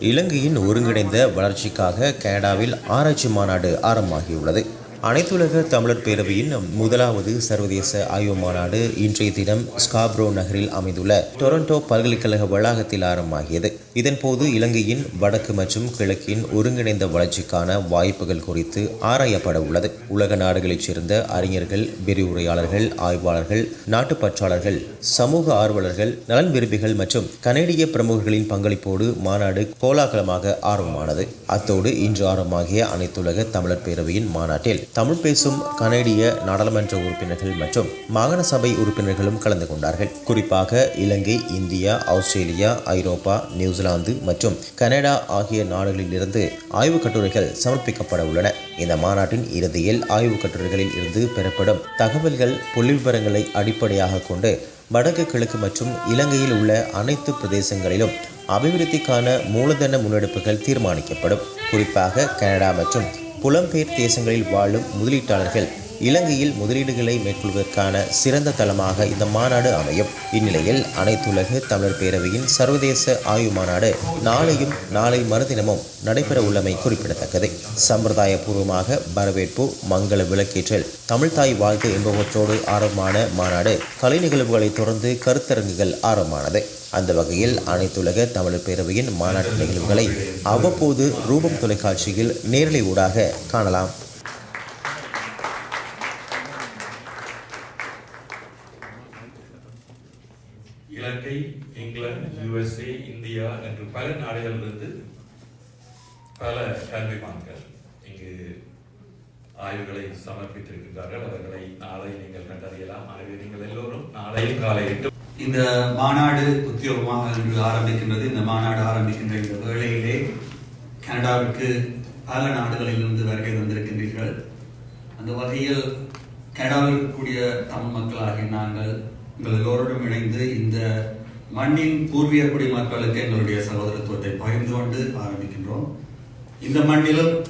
இலங்கையின் ஒருங்கிணைந்த வளர்ச்சிக்காக கனடாவில் ஆராய்ச்சி மாநாடு ஆரம்பமாகியுள்ளது. அனைத்துலக தமிழர் பேரவையின் முதலாவது சர்வதேச ஆய்வு மாநாடு இன்றைய தினம் ஸ்காப்ரோ நகரில் அமைந்துள்ள டொரண்டோ பல்கலைக்கழக வளாகத்தில் ஆரம்பமாகியது. இதன்போது இலங்கையின் வடக்கு மற்றும் கிழக்கின் ஒருங்கிணைந்த வளர்ச்சிக்கான வாய்ப்புகள் குறித்து ஆராயப்பட உள்ளது. உலக நாடுகளைச் சேர்ந்த அறிஞர்கள் விரிவுரையாளர்கள் ஆய்வாளர்கள் நாட்டுப்பற்றாளர்கள் சமூக ஆர்வலர்கள் நலன் விரும்பிகள் மற்றும் கனேடிய பிரமுகர்களின் பங்களிப்போடு மாநாடு கோலாகலமாக ஆர்வமானது அத்தோடு இன்று ஆரம்பமாகிய அனைத்துலக தமிழர் பேரவையின் மாநாட்டில் தமிழ் பேசும் கனேடிய நாடாளுமன்ற உறுப்பினர்கள் மற்றும் மாகாண சபை உறுப்பினர்களும் கலந்து கொண்டார்கள். குறிப்பாக இலங்கை இந்தியா ஆஸ்திரேலியா ஐரோப்பா நியூசிலாந்து மற்றும் கனடா ஆகிய நாடுகளிலிருந்து ஆய்வுக் கட்டுரைகள் சமர்ப்பிக்கப்பட உள்ளன. இந்த மாநாட்டின் இறுதியில் ஆய்வுக் கட்டுரைகளில் இருந்து பெறப்படும் தகவல்கள் புள்ளிவிவரங்களை அடிப்படையாக கொண்டு வடக்கு கிழக்கு மற்றும் இலங்கையில் உள்ள அனைத்து பிரதேசங்களிலும் அபிவிருத்திக்கான மூலதன முன்னெடுப்புகள் தீர்மானிக்கப்படும். குறிப்பாக கனடா மற்றும் புலம்பெயர் தேசங்களில் வாழும் முதலீட்டாளர்கள் இலங்கையில் முதலீடுகளை மேற்கொள்வதற்கான சிறந்த தளமாக இந்த மாநாடு அமையும். இந்நிலையில் அனைத்துலக தமிழர் பேரவையின் சர்வதேச ஆய்வு மாநாடு நாளையும் நாளை மறுதினமும் நடைபெற உள்ளமை குறிப்பிடத்தக்கது. சம்பிரதாயபூர்வமாக வரவேற்பு மங்கள விளக்கேற்றல் தமிழ்தாய் வாழ்த்து என்பவற்றோடு ஆரம்பமான மாநாடு கலை நிகழ்வுகளை தொடர்ந்து கருத்தரங்குகள் ஆரம்பமானது. அந்த வகையில் அனைத்துலக தமிழர் பேரவையின் மாநாட்டு நிகழ்வுகளை அவ்வப்போது ரூபம் தொலைக்காட்சியில் நேரலை ஊடாக காணலாம். இலங்கை இங்கிலாந்து யுஎஸ்ஏ இந்தியா என்று பல நாடுகளிலிருந்து பல கல்விமான்கள் இங்கு ஆய்வுகளை சமர்ப்பித்திருக்கின்றார்கள். அவர்களை நாளை நீங்கள் கண்டறியலாம். ஆகவே நீங்கள் எல்லோரும் நாளை காலை எட்டு இந்த மாநாடு உத்தியோகமாக இன்று ஆரம்பிக்கின்றது. இந்த மாநாடு ஆரம்பிக்கின்ற இந்த வேளையிலே கனடாவிற்கு பல நாடுகளிலிருந்து வருகை வந்திருக்கின்றீர்கள் அந்த வகையில் கனடாவில் இருக்கக்கூடிய தமிழ் மக்களாகிய நாங்கள் உங்கள் எல்லோரோடும் இணைந்து இந்த மண்ணின் பூர்வீக குடிமக்களுக்கு எங்களுடைய சகோதரத்துவத்தை பகிர்ந்து கொண்டு ஆரம்பிக்கின்றோம். இந்த மண்ணிலும்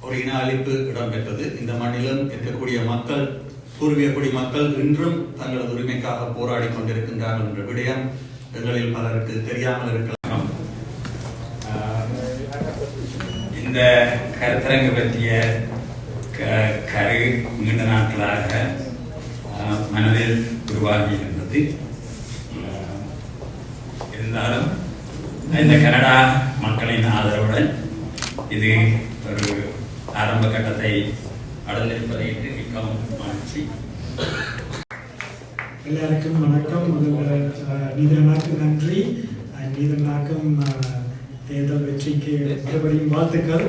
ஒரு இன அழிப்பு இடம்பெற்றது. இந்த மண்ணிலும் இருக்கக்கூடிய மக்கள் பூர்வீக குடிமக்கள் இன்றும் தங்களது உரிமைக்காக போராடி கொண்டிருக்கின்றார்கள் என்ற விடயம் எங்களில் பலருக்கு தெரியாமல் இருக்கலாம். ஆஹ் இந்த கருத்தரங்கு பற்றிய க- கரு நீண்ட நாட்களாக மனதில் உருவாகி இருந்தது இருந்தாலும் இந்த கனடா மக்களின் ஆதரவுடன் இது ஒரு ஆரம்ப கட்டத்தை அடைந்திருப்பதை என்று மிகவும் மகிழ்ச்சி. எல்லாருக்கும் வணக்கம். முதல்ல நீதனாக்கு நன்றி. நீதனாக்கும் தேர்தல் வெற்றிக்கு மறுபடியும் வாழ்த்துக்கள்.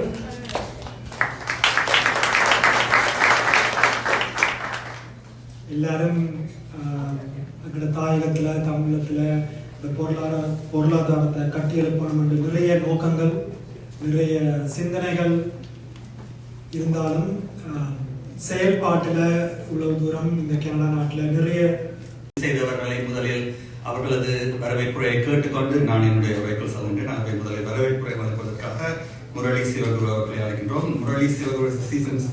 எல்லாரும் அஹ், எங்களோட தாயகத்தில் தமிழத்தில் இந்த பொருளாதார பொருளாதாரத்தை கட்டியெழுப்பணும் என்று நிறைய நோக்கங்கள் நிறைய சிந்தனைகள் இருந்தாலும் செயல்பாட்டில் இவ்வளவு தூரம் இந்த கனடா நாட்டில் நிறைய செய்தவர்களை முதலில் அவர்களது வரவேற்புரையை கேட்டுக்கொண்டு நான் என்னுடைய உரைக்குள் சொல்கின்றேன் ஆகவே முதலில் வரவேற்புரை வழங்குவதற்காக முரளி சிவகுரு அவர்களை அழைக்கின்றோம். Murali Sivaguru seasons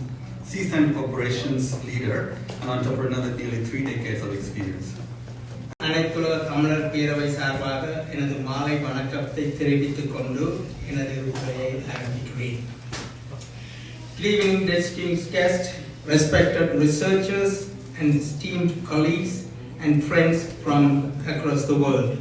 seasoned operations leader and entrepreneur with nearly three decades of experience. அனைத்துலக தமிழர் பேரவை சார்பாக எனது மாலை வணக்கத்தை தெரிவித்துக் கொண்டு எனது உரையை ஆரம்பிக்கிறேன் Good evening, distinguished guests, respected researchers, and esteemed colleagues and friends from across the world.